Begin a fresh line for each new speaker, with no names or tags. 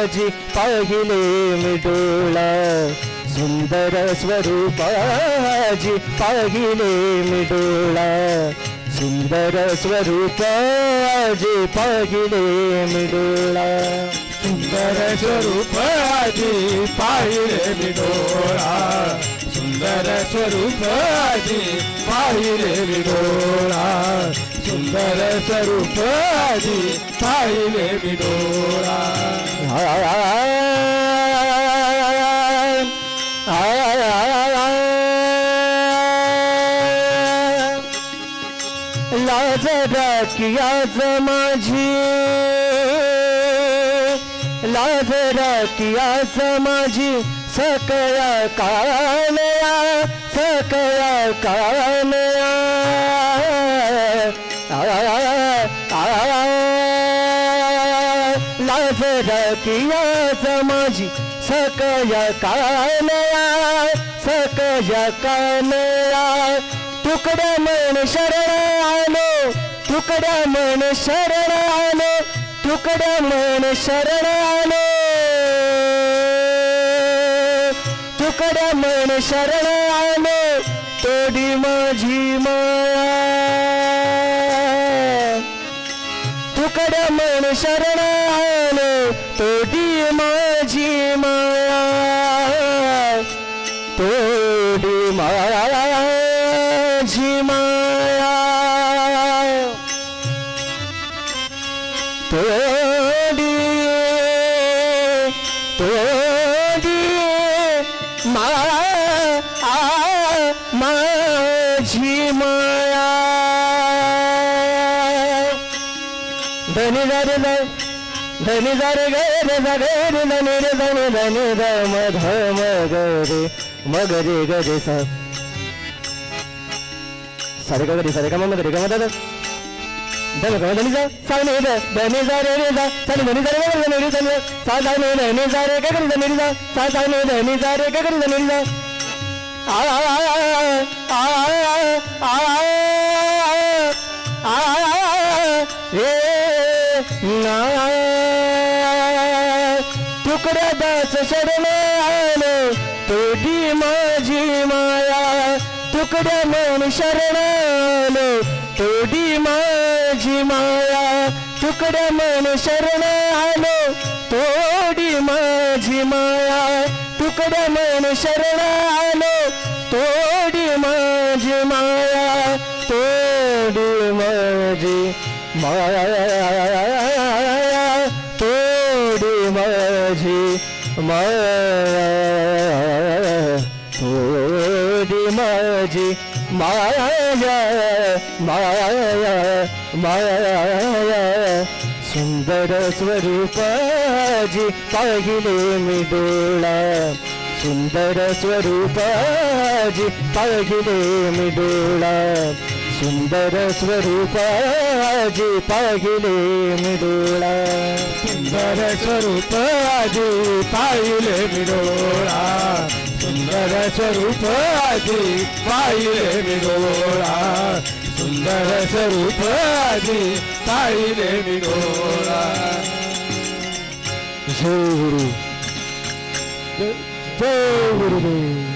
स्वरूपाजी पाहिले मी डोळा सुंदर स्वरूपाजी पाहिले मी डोळा सुंदर स्वरूपाजी पाहिले मी डोळा
सुंदर स्वरूप आजी पाहिले मी डोळा सुंदर स्वरूप पाहिले मी डोळा सुंदर स्वरूप पाहिले मी डोळा
लाज राखियाज माझी लाज राखियाज माझी सकया कानया सकया कानया लाज रकिया समाजी सकय कानया सकय कानया तुकड्या मन शरण आलो तुकड्या मन शरण आलो तुकड्या मन शरण आलो तुकड्या मन शरण आलो तोडी माझी माया. तुकड्या मन शरण आलो तोडी माझी माया. तोडी माझी माया. तोडी तोडी मा आ- माझी माया. ధని ధరి ధని ధరి గరి ధరి ధని ధని ధని ధమ ధమ గరి మగరి గరి స సరి గరి సరి గమ గరి గమ ధని గమ ధని సని ధ ధని ధరి ధని ధ సని ధని ధరి గరి ధని ధని సా ధని ధని ధరి గరి ధని ధ సా ధని ధని ధరి గరి ధని ధ ఆ ఆ ఆ ఆ ఆ ఆ ఆ ఏ सा ना दास शरण तोडी माझी माया तुकड्या म्हणून शरण तोडी माझी माया तुकड्या म्हणून शरण आलो तोडी माझी माया तुकड्या म्हणून शरण आलो तोडी माझी माया तोडी माझी माया तोडी माझी माया तोडी माझी माया माया माया सुंदर स्वरूपाजी पाहिले मी डोळा. सुंदर स्वरूपाजी पाहिले मी डोळा. सुंदर स्वरूपाजी पाहिले मी डोळा
सुंदर स्वरूप आजी पाहिले मी डोळा सुंदर स्वरूप आजी पाहिले मी डोळा सुंदर स्वरूप आजी पाहिले मी डोळा
जय गुरु. जय गुरुदेव.